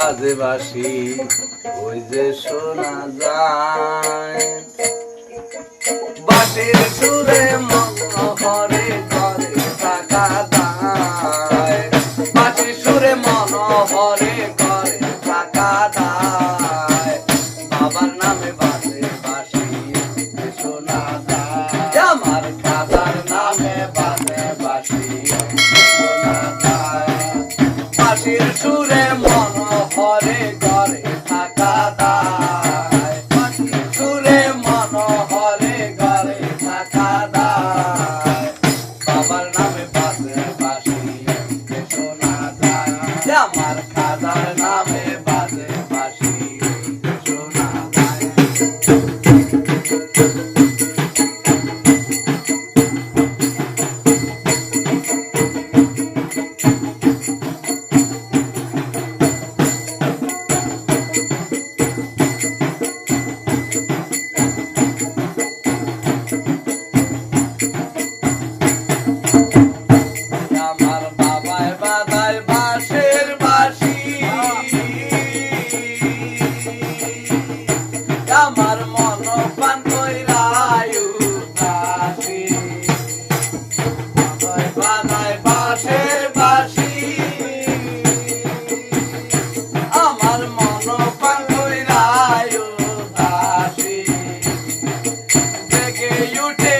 বাজে বাসি ওই যে শোনা যায়। বাটির সুরে মনোহরে করে টাকা দায় বাটির সুরে মনোহরে করে টাকা দায় na you take